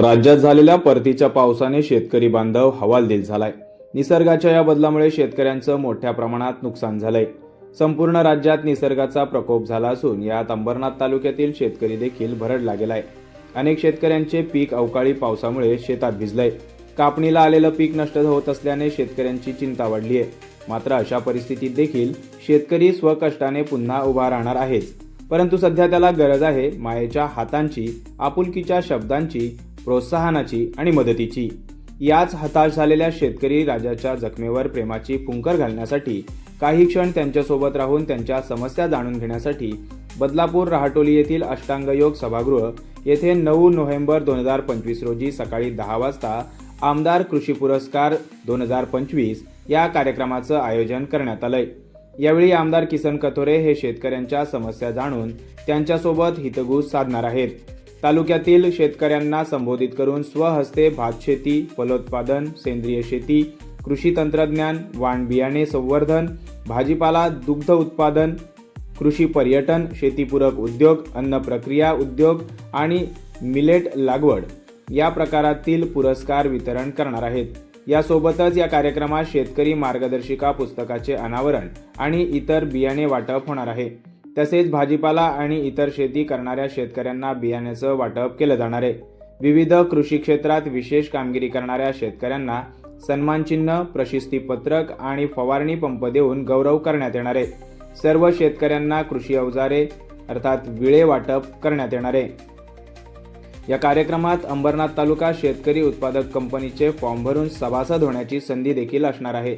राज्यात झालेल्या परतीच्या पावसाने शेतकरी बांधव हवालदिल झालाय. निसर्गाच्या या बदलामुळे शेतकऱ्यांचं मोठ्या प्रमाणात नुकसान झालंय. संपूर्ण राज्यात निसर्गाचा प्रकोप झाला असून यात अंबरनाथ तालुक्यातील शेतकरी देखील भरडला गेलाय अनेक शेतकऱ्यांचे पीक अवकाळी पावसामुळे शेतात भिजलंय. कापणीला आलेलं पीक नष्ट होत असल्याने शेतकऱ्यांची चिंता वाढली आहे मात्र अशा परिस्थितीत देखील शेतकरी स्वकष्टाने पुन्हा उभा राहणार आहेच परंतु सध्या त्याला गरज आहे मायेच्या हातांची आपुलकीच्या शब्दांची प्रोत्साहनाची आणि मदतीची. याच हताश झालेल्या शेतकरी राजाच्या जखमेवर प्रेमाची फुंकर घालण्यासाठी काही क्षण त्यांच्यासोबत राहून त्यांच्या समस्या जाणून घेण्यासाठी बदलापूर रहाटोली येथील अष्टांगयोग सभागृह येथे नऊ नोव्हेंबर दोन हजार पंचवीस रोजी सकाळी दहा वाजता आमदार कृषी पुरस्कार दोन हजार पंचवीस या कार्यक्रमाचं आयोजन करण्यात आलंय. यावेळी आमदार किसन कथोरे हे शेतकऱ्यांच्या समस्या जाणून त्यांच्यासोबत हितगुज साधणार आहेत. तालुक्यातील शेतकऱ्यांना संबोधित करून स्वहस्ते भातशेती फलोत्पादन सेंद्रिय शेती कृषी तंत्रज्ञान वाण बियाणे संवर्धन भाजीपाला दुग्ध उत्पादन कृषी पर्यटन शेतीपूरक उद्योग अन्न प्रक्रिया उद्योग आणि मिलेट लागवड या प्रकारातील पुरस्कार वितरण करणार आहेत. यासोबतच या कार्यक्रमात शेतकरी मार्गदर्शिका पुस्तकाचे अनावरण आणि इतर बियाणे वाटप होणार आहे. तसेच भाजीपाला आणि इतर शेती करणाऱ्या शेतकऱ्यांना बियाण्याचं वाटप केलं जाणार आहे. विविध कृषी क्षेत्रात विशेष कामगिरी करणाऱ्या शेतकऱ्यांना सन्मानचिन्ह प्रशिस्तीपत्रक आणि फवारणी पंप देऊन गौरव करण्यात येणार आहे. सर्व शेतकऱ्यांना कृषी अवजारे अर्थात विळे वाटप करण्यात येणार आहे. या कार्यक्रमात अंबरनाथ तालुका शेतकरी उत्पादक कंपनीचे फॉर्म भरून सभासद होण्याची संधी देखील असणार आहे.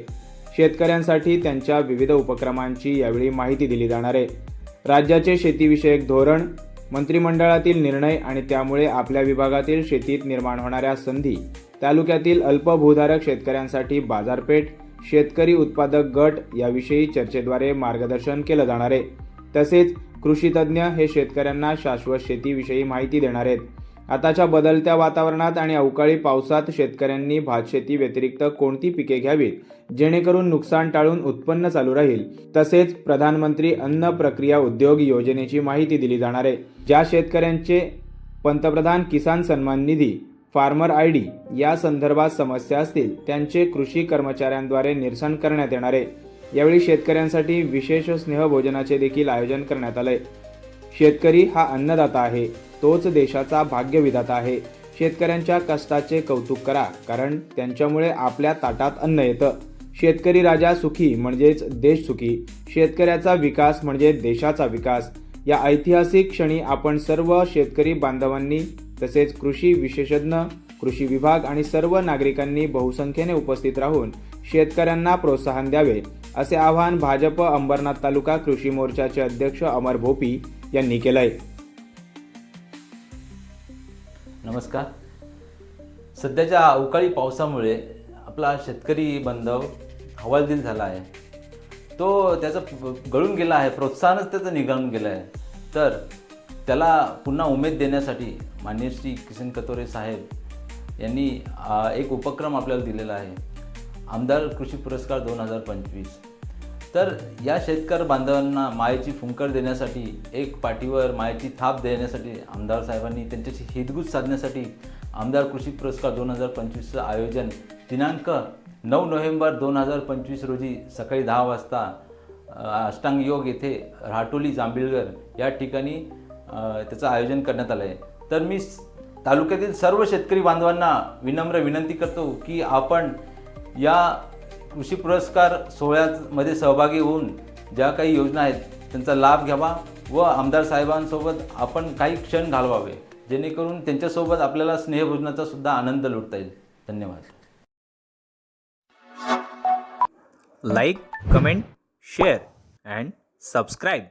शेतकऱ्यांसाठी त्यांच्या विविध उपक्रमांची यावेळी माहिती दिली जाणार आहे. राज्याचे शेतीविषयक धोरण मंत्रिमंडळातील निर्णय आणि त्यामुळे आपल्या विभागातील शेतीत निर्माण होणाऱ्या संधी तालुक्यातील अल्पभूधारक शेतकऱ्यांसाठी बाजारपेठ शेतकरी उत्पादक गट याविषयी चर्चेद्वारे मार्गदर्शन केलं जाणार आहे. तसेच कृषी तज्ज्ञ हे शेतकऱ्यांना शाश्वत शेतीविषयी माहिती देणार आहेत. आताच्या बदलत्या वातावरणात आणि अवकाळी पावसात शेतकऱ्यांनी भातशेती व्यतिरिक्त कोणती पिके घ्यावीत? जेणेकरून नुकसान टाळून उत्पन्न चालू राहील. तसेच प्रधानमंत्री अन्न प्रक्रिया उद्योग योजनेची माहिती दिली जाणार आहे. ज्या शेतकऱ्यांचे पंतप्रधान किसान सन्मान निधी फार्मर आय डी या संदर्भात समस्या असतील त्यांचे कृषी कर्मचाऱ्यांद्वारे निरसन करण्यात येणार आहे. यावेळी शेतकऱ्यांसाठी विशेष स्नेहभोजनाचे देखील आयोजन करण्यात आलंय. शेतकरी हा अन्नदाता आहे. तोच देशाचा भाग्यविधाता आहे. शेतकऱ्यांच्या कष्टाचे कौतुक करा कारण त्यांच्यामुळे आपल्या ताटात अन्न येतं. शेतकरी राजा सुखी म्हणजेच देश सुखी. शेतकऱ्याचा विकास म्हणजे देशाचा विकास. या ऐतिहासिक क्षणी आपण सर्व शेतकरी बांधवांनी तसेच कृषी विशेषज्ञ कृषी विभाग आणि सर्व नागरिकांनी बहुसंख्येने उपस्थित राहून शेतकऱ्यांना प्रोत्साहन द्यावे. असे आवाहन भाजप अंबरनाथ तालुका कृषी मोर्चाचे अध्यक्ष अमर भोपी यांनी केलंय. नमस्कार. सध्याच्या अवकाळी पावसामुळे आपला शेतकरी बांधव हवालदिल झाला आहे. तो त्याचं गळून गेला आहे प्रोत्साहनच त्याचं निघालून गेलं आहे तर त्याला पुन्हा उमेद देण्यासाठी मान्य श्री किसन कतोरे साहेब यांनी एक उपक्रम आपल्याला दिलेला आहे. आमदार कृषी पुरस्कार दोन हजार पंचवीस. तर या शेतकरी बांधवांना मायेची फुंकर देण्यासाठी एक पाठीवर मायेची थाप देण्यासाठी आमदार साहेबांनी त्यांच्याशी हितगुज साधण्यासाठी आमदार कृषी पुरस्कार दोन हजार पंचवीसचं आयोजन दिनांक नऊ नोव्हेंबर दोन हजार पंचवीस रोजी सकाळी दहा वाजता अष्टांग योग येथे राटोली जांभिळगर या ठिकाणी त्याचं आयोजन करण्यात आलं आहे तर मी तालुक्यातील सर्व शेतकरी बांधवांना विनम्र विनंती करतो की आपण या कृषी पुरस्कार सोहळ्यामध्ये सहभागी होऊन ज्या काही योजना आहेत त्यांचा लाभ घ्यावा व आमदार साहेबांसोबत आपण काही क्षण घालवावे जेणेकरून त्यांच्यासोबत आपल्याला स्नेहभोजनाचा सुद्धा आनंद लुटता येईल. धन्यवाद. Like comment share and subscribe